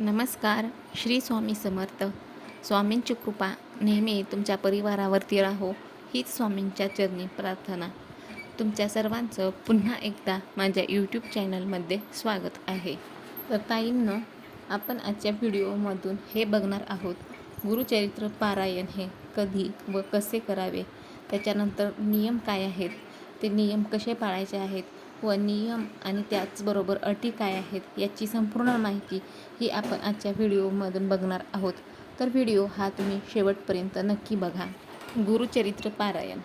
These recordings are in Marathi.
नमस्कार श्री स्वामी समर्थ. स्वामींची कृपा नेहमी तुमच्या परिवारावरती राहो हीच स्वामींच्या चरणी प्रार्थना. तुमच्या सर्वांचं पुन्हा एकदा माझ्या यूट्यूब चॅनलमध्ये स्वागत आहे. तर ताईंनं आपण आजच्या व्हिडिओमधून हे बघणार आहोत गुरुचरित्र पारायण हे कधी व कसे करावे? त्याच्यानंतर नियम काय आहेत? ते नियम कसे पाळायचे आहेत? व नियम आणि त्याचबरोबर अटी काय आहेत याची संपूर्ण माहिती ही आपण आजच्या व्हिडिओमधून बघणार आहोत. तर व्हिडिओ हा तुम्ही शेवटपर्यंत नक्की बघा. गुरुचरित्र पारायण.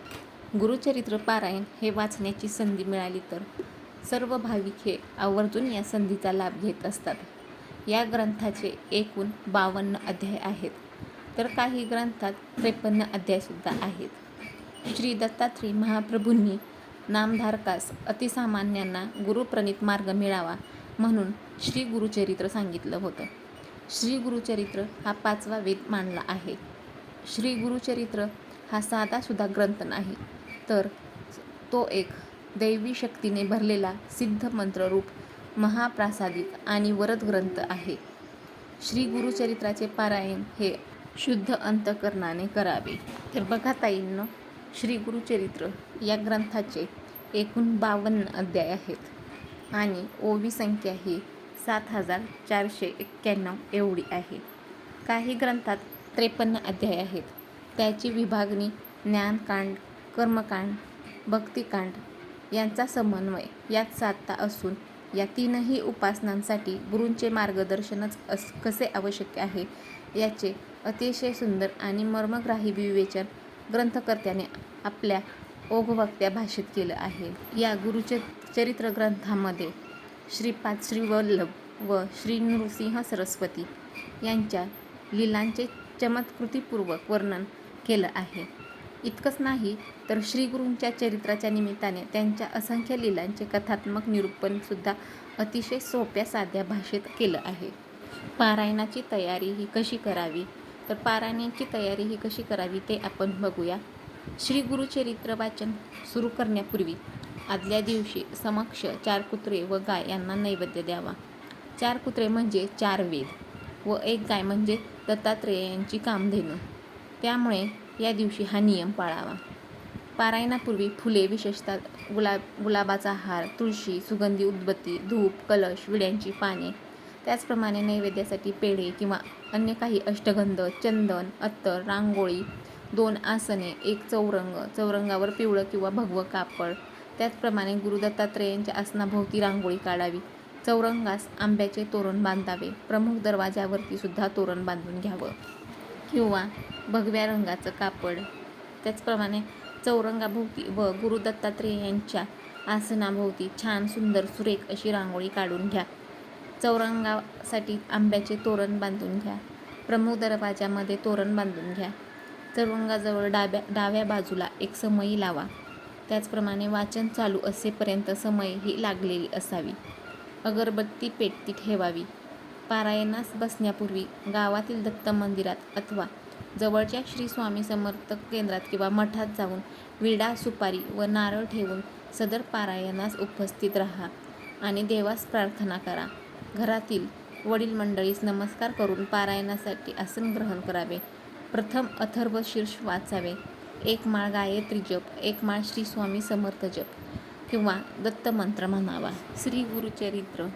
गुरुचरित्र पारायण हे वाचण्याची संधी मिळाली तर सर्व भाविक हे आवर्जून या संधीचा लाभ घेत असतात. या ग्रंथाचे एकूण बावन्न अध्याय आहेत. तर काही ग्रंथात त्रेपन्न अध्यायसुद्धा आहेत. श्री दत्तात्रय महाप्रभूंनी नामधारकास अतिसामान्यांना गुरुप्रणित मार्ग मिळावा म्हणून श्री गुरुचरित्र सांगितलं होतं. श्री गुरुचरित्र हा पाचवा वेद मानला आहे. श्री गुरुचरित्र हा साधासुद्धा ग्रंथ नाही तर तो एक दैवी शक्तीने भरलेला सिद्ध मंत्ररूप महाप्रासादिक आणि वरद ग्रंथ आहे. श्री गुरुचरित्राचे पारायण हे शुद्ध अंतकरणाने करावे. तर बघा ताईंनो श्री गुरुचरित्र या ग्रंथाचे एकूण बावन्न अध्याय आहेत. आणि ओवी संख्या ही सात हजार चारशे एक्क्याण्णव एवढी आहे. काही ग्रंथात त्रेपन्न अध्याय आहेत. त्याची विभागणी ज्ञानकांड कर्मकांड भक्तिकांड यांचा समन्वय यात साधता असून या तीनही उपासनांसाठी गुरूंचे मार्गदर्शनच अस कसे आवश्यक आहे याचे अतिशय सुंदर आणि मर्मग्राही विवेचन ग्रंथकर्त्याने आपल्या ओघवक्त्या भाषेत केलं आहे. या गुरुच चरित्र ग्रंथामध्ये श्रीपाद श्रीवल्लभ व श्री नृसिंह सरस्वती यांच्या लीलांचे चमत्कृतीपूर्वक वर्णन केलं आहे. इतकंच नाही तर श्रीगुरूंच्या चरित्राच्या निमित्ताने त्यांच्या असंख्य लीलांचे कथात्मक निरूपणसुद्धा अतिशय सोप्या साध्या भाषेत केलं आहे. पारायणाची तयारी ही कशी करावी? तर पारायणाची तयारी ही कशी करावी ते आपण बघूया. श्री गुरुचरित्र वाचन सुरू करण्यापूर्वी आदल्या दिवशी समक्ष चार कुत्रे व गाय यांना नैवेद्य द्यावा. चार कुत्रे म्हणजे चार वेद व एक गाय म्हणजे दत्तात्रेय यांची कामधेनू. त्यामुळे या दिवशी हा नियम पाळावा. पारायणापूर्वी फुले विशेषतः गुलाब गुलाबाचा हार तुळशी सुगंधी उदबत्ती धूप कलश विड्यांची पाने त्याचप्रमाणे नैवेद्यासाठी पेढे किंवा अन्य काही अष्टगंध चंदन अत्तर रांगोळी दोन आसने एक चौरंग चौरंगावर पिवळं किंवा भगवं कापड. त्याचप्रमाणे गुरु दत्तात्रेयांच्या आसनाभोवती रांगोळी काढावी. चौरंगास आंब्याचे तोरण बांधावे. प्रमुख दरवाजावरती सुद्धा तोरण बांधून घ्यावं. किंवा भगव्या रंगाचं कापड. त्याचप्रमाणे चौरंगाभोवती व गुरु दत्तात्रेय यांच्या आसनाभोवती छान सुंदर सुरेख अशी रांगोळी काढून घ्या. चौरंगासाठी आंब्याचे तोरण बांधून घ्या. प्रमुख दरवाजामध्ये तोरण बांधून घ्या. चौरंगाजवळ डाव्या डाव्या बाजूला एक समयी लावा. त्याचप्रमाणे वाचन चालू असेपर्यंत समय ही लागलेली असावी. अगरबत्ती पेटती ठेवावी. पारायणास बसण्यापूर्वी गावातील दत्त मंदिरात अथवा जवळच्या श्री स्वामी समर्थक केंद्रात किंवा मठात जाऊन विडा सुपारी व नारळ ठेवून सदर पारायणास उपस्थित राहा आणि देवास प्रार्थना करा. घरातील वडील मंडळीस नमस्कार करून पारायणासाठी आसन ग्रहण करावे. प्रथम अथर्व शीर्ष वाचावे. एक माळ गायत्री जप एक माळ श्री स्वामी समर्थ जप किंवा दत्त मंत्र म्हणावा. श्री गुरुचरित्र.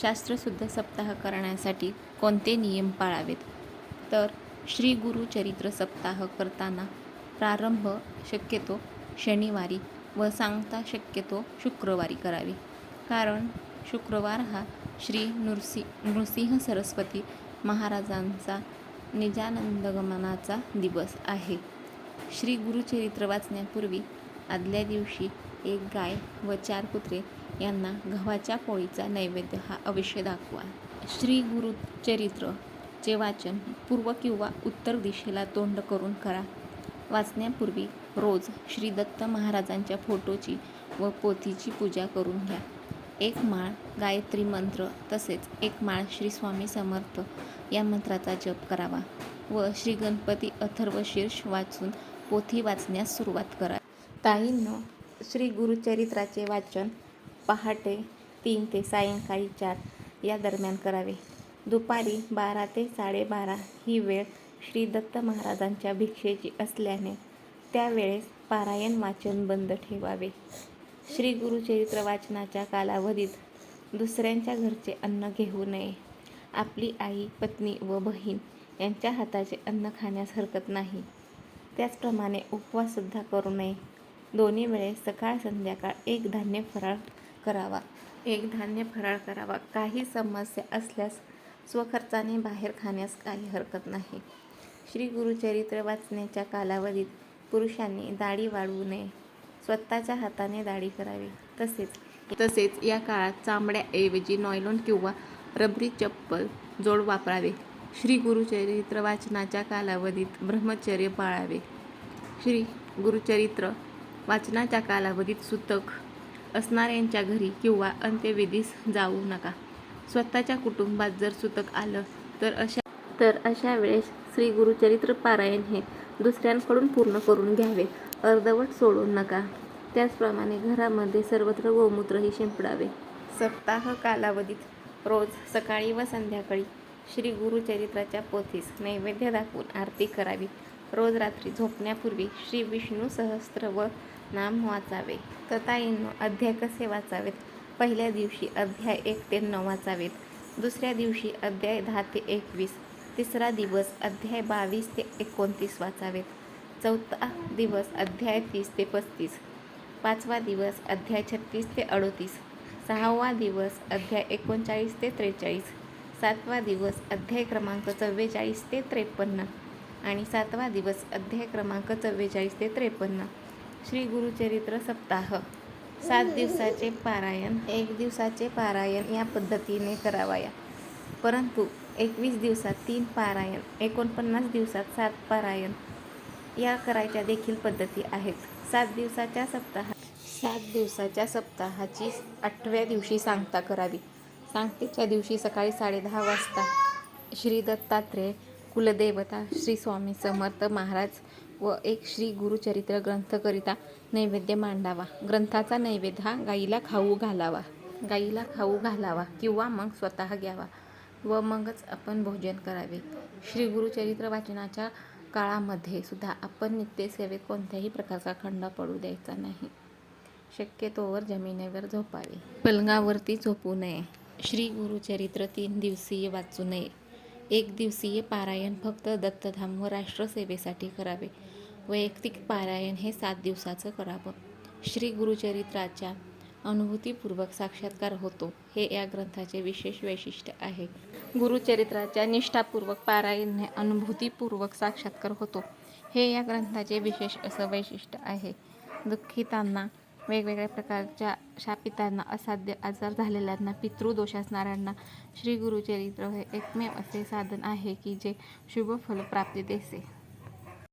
शास्त्रशुद्ध सप्ताह करण्यासाठी कोणते नियम पाळावेत? तर श्री गुरुचरित्र सप्ताह करताना प्रारंभ शक्यतो शनिवारी व सांगता शक्यतो शुक्रवारी करावी. कारण शुक्रवार हा श्री नृसि नृसिंह सरस्वती महाराजांचा निजानंदगमनाचा दिवस आहे. श्री गुरुचरित्र वाचण्यापूर्वी आदल्या दिवशी एक गाय व चार कुत्रे यांना गव्हाच्या पोळीचा नैवेद्य हा अवश्य दाखवा. श्री गुरुचरित्र चे वाचन पूर्व किंवा उत्तर दिशेला तोंड करून करा. वाचण्यापूर्वी रोज श्री दत्त महाराजांच्या फोटोची व पोथीची पूजा करून घ्या. एक माळ गायत्री मंत्र तसेच एक माळ श्री स्वामी समर्थ या मंत्राचा जप करावा व श्री गणपती अथर्व शीर्ष वाचून पोथी वाचण्यास सुरुवात करा. ताईंनो श्री गुरुचरित्राचे वाचन पहाटे तीन ते सायंकाळी चार या दरम्यान करावे. दुपारी बारा ते साडेबारा ही वेळ श्री दत्त महाराजांच्या भिक्षेची असल्याने त्यावेळेस पारायण वाचन बंद ठेवावे. श्री गुरुचरित्र वाचनाच्या कालावधीत दुसऱ्यांच्या घरचे अन्न घेऊ नये. आपली आई पत्नी व बहीण यांच्या हाताचे अन्न खाण्यास हरकत नाही. त्याचप्रमाणे उपवाससुद्धा करू नये. दोन्ही वेळेस सकाळ संध्याकाळ एक धान्य फराळ करावा. एक धान्य फराळ करावा. काही समस्या असल्यास स्वखर्चाने बाहेर खाण्यास काही हरकत नाही. श्री गुरुचरित्र वाचण्याच्या कालावधीत पुरुषांनी दाढी वाढवू नये. स्वतःच्या हाताने दाढी करावी. तसेच तसेच या काळात चामड्याऐवजी नॉयलॉन किंवा रबरी चप्पल जोड वापरावे. श्री गुरुचरित्र वाचनाच्या कालावधीत ब्रह्मचर्य पाळावे. श्री गुरुचरित्र वाचनाच्या कालावधीत सुतक असणाऱ्यांच्या घरी किंवा अंत्यविधीस जाऊ नका. स्वतःच्या कुटुंबात जर सुतक आलं तर अशा तर अशा वेळेस श्री गुरुचरित्र पारायण हे दुसऱ्यांकडून पूर्ण करून घ्यावे. अर्धवट सोडू नका. त्याचप्रमाणे घरामध्ये सर्वत्र गोमूत्रही शिंपडावे. सप्ताह कालावधीत रोज सकाळी व संध्याकाळी श्री गुरुचरित्राच्या पोथीस नैवेद्य दाखवून आरती करावी. रोज रात्री झोपण्यापूर्वी श्री विष्णू सहस्त्र व नाम वाचावे. तताईंनो अध्याय कसे वाचावेत? पहिल्या दिवशी अध्याय एक ते नऊ वाचावेत. दुसऱ्या दिवशी अध्याय दहा ते एकवीस. तिसरा दिवस अध्याय बावीस ते एकोणतीस वाचावेत. चौथा दिवस अध्याय तीस ते पस्तीस. पाचवा दिवस अध्याय छत्तीस ते अडोतीस. सहावा दिवस अध्याय एकोणचाळीस ते त्रेचाळीस. सातवा दिवस अध्याय क्रमांक चव्वेचाळीस ते त्रेपन्न. आणि सातवा दिवस अध्याय क्रमांक चव्वेचाळीस ते त्रेपन्न. श्री गुरुचरित्र सप्ताह. सात दिवसाचे पारायण एक दिवसाचे पारायण या पद्धतीने करावाया. परंतु एकवीस दिवसात तीन पारायण एकोणपन्नास दिवसात सात पारायण या करायच्या देखील पद्धती आहेत. सात दिवसाच्या सप्ताह सात दिवसाच्या सप्ताहाची आठव्या दिवशी सांगता करावी. सांगतेच्या दिवशी सकाळी साडेदहा वाजता श्री दत्तात्रेय कुलदेवता श्री स्वामी समर्थ महाराज व एक श्री गुरुचरित्र ग्रंथकरिता नैवेद्य मांडावा. ग्रंथाचा नैवेद्य हा गाईला खाऊ घालावा. गाईला खाऊ घालावा किंवा मग स्वतः घ्यावा व मगच आपण भोजन करावे. श्री गुरुचरित्र वाचनाच्या काळामध्ये सुद्धा आपण नित्यसेवेत कोणत्याही प्रकारचा खंड पडू द्यायचा नाही. शक्यतोवर जमिनीवर झोपावे. पलंगावरती झोपू नये. श्री गुरुचरित्र तीन दिवसीय वाचू नये. एक दिवसीय पारायण फक्त दत्तधाम व राष्ट्रसेवेसाठी करावे. वैयक्तिक पारायण हे सात दिवसाचं करावं. श्री गुरुचरित्राच्या अनुभूतीपूर्वक साक्षात्कार होतो हे या ग्रंथाचे विशेष वैशिष्ट्य आहे. गुरुचरित्राच्या निष्ठापूर्वक पारायणने अनुभूतीपूर्वक साक्षात्कार होतो हे या ग्रंथाचे विशेष असं वैशिष्ट्य आहे. दुःखितांना वेगवेगळ्या प्रकारच्या शापितांना असाध्य आजार झालेल्यांना पितृदोष असणाऱ्यांना श्री गुरुचरित्र हे एकमेव असे साधन आहे की जे शुभ फलप्राप्ती देते.